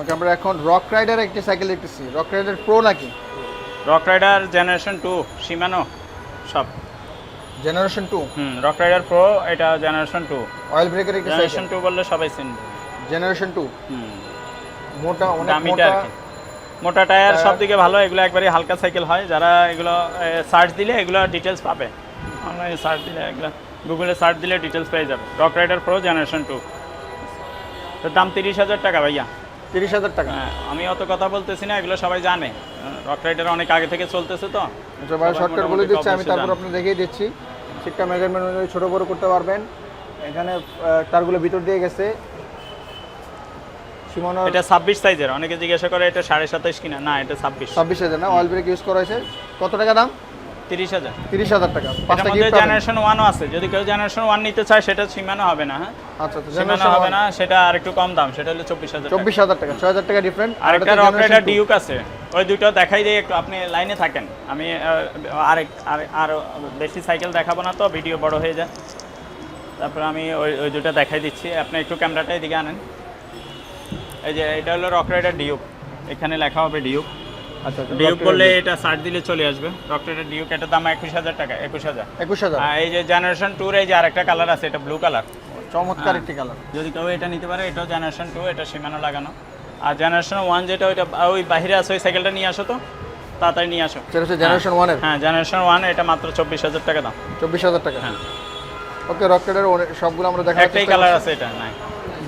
ওকে আমরা এখন rock rider একটি সাইকেল দেখতেছি। রক রাইডার প্রো নাকি? Rock rider generation two Shimano সব জেনারেশন টু হুম রক রাইডার প্রো এটা জেনারেশন টু অয়েল ব্রেকের একটি জেনারেশন টু বললে সবাই চিনবে। জেনারেশন টু হুম। মোটা অনেক মোটা। মোটা টায়ার সব। দিকে ভালো এগুলো একবারে হালকা সাইকেল হয়। যারা এগুলো সার্চ দিলে এগুলো ডিটেলস পাবে। অনলাইনে সার্চ দিলে এগুলো গুগলে সার্চ দিলে ডিটেলস পেয়ে যাবে। Rock rider pro generation two এর দাম তিরিশ হাজার টাকা ভাইয়া। তিরিশ হাজার টাকা। হ্যাঁ, আমি অত কথা বলতেছি না এগুলো সবাই জানে। রক রাইডার অনেক আগে থেকে চলতেছে তো। আচ্ছা সবাই শর্টকাট বলে দিচ্ছি আমি তারপর জানে। আপনি দেখিয়ে দিচ্ছি। ঠিকঠাক মেজারমেন্ট অনুযায়ী ছোটো বড় করতে পারবেন। এখানে তারগুলো ভিতর দিয়ে গেছে। সীমানোর এটা ছাব্বিশ সাইজের অনেকে জিজ্ঞাসা করে এটা সাড়ে সাতাইশ কিনা। না এটা ছাব্বিশ। ছাব্বিশ হাজার না অয়েল ব্রেক ইউজ করা হয়েছে। কত টাকা দাম? তিরিশ হাজার। তিরিশ হাজার টাকা। পাঁচটা গিফট জেনারেশন ওয়ানও আছে। যদি কেউ জেনারেশন নিতে চায় সেটা সীমানো হবে না হ্যাঁ? আচ্ছা আচ্ছা সীমানো হবে না সেটা আর একটু কম দাম সেটা হলো টাকা। টাকা ডিফারেন্ট ডিউক আছে। ওই দুটো দেখাই একটু আপনি লাইনে থাকেন। আমি আরে- আরও বেশি সাইকেল দেখাবো না তো ভিডিও বড় হয়ে যায়। তারপর আমি ওই ওই দুটো দেখাই দিচ্ছি। আপনি একটু ক্যামেরাটা এদিকে আনেন। এই যে এটা হলো রক রাইডার ডিউক এখানে লেখা হবে ডিউক আচ্ছা আচ্ছা, Rock এটা সার্চ দিলে চলে আসবে। রাইডার ডিউক এটার দাম একুশ হাজার টাকা একুশ হাজার। একুশ হাজার? এই যে জেনারেশন টুর এই যে আরেকটা কালার আছে এটা ব্লু কালার চমৎকার হ্যাঁ। একটি কালার যদি কেউ এটা নিতে পারে এটাও জেনারেশন টু এটা সীমানো লাগানো। আর জেনারেশন ওয়ান যেটা ওইটা ওই বাইরে আছে ওই সাইকেলটা নিয়ে আসো তো। তাড়াতাড়ি নিয়ে আসো। সেটা হচ্ছে জেনারেশন ওয়ানের হ্যাঁ জেনারেশন ওয়ান এটা মাত্র চব্বিশ হাজার টাকা দাম। চব্বিশ হাজার টাকা। হ্যাঁ। ওকে রক রাইডার সবগুলো আমরা দেখার একটাই কালার আছে এটা নাই।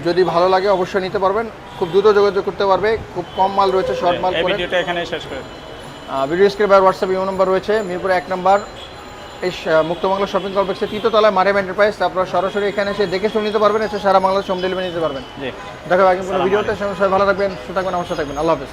যদি ভালো লাগে অবশ্যই নিতে পারবেন। খুব দ্রুত যোগাযোগ করতে পারবে। খুব কম মাল রয়েছে শর্ট মাল এই করে। ভিডিওটা এখানে শেষ করে ভিডিও স্ক্রিপ্ট আর হোয়াটসঅ্যাপ ইমো নম্বর রয়েছে। মিরপুরে এক নম্বর। এই মুক্তবাংলা শপিং কমপ্লেক্সের তৃতীয়তলায় মারিয়াম এন্টারপ্রাইজ। আপনারা সরাসরি এখানে এসে দেখে শুনে নিতে পারবেন। এসে সারা বাংলাদেশ হোম ডেলিভারি নিতে পারবেন। দেখো হবে ভিডিওতে। সবাই ভালো থাকবেন সুতরাং থাকবেন আমার সাথে থাকবেন। আল্লাহ হাফেজ।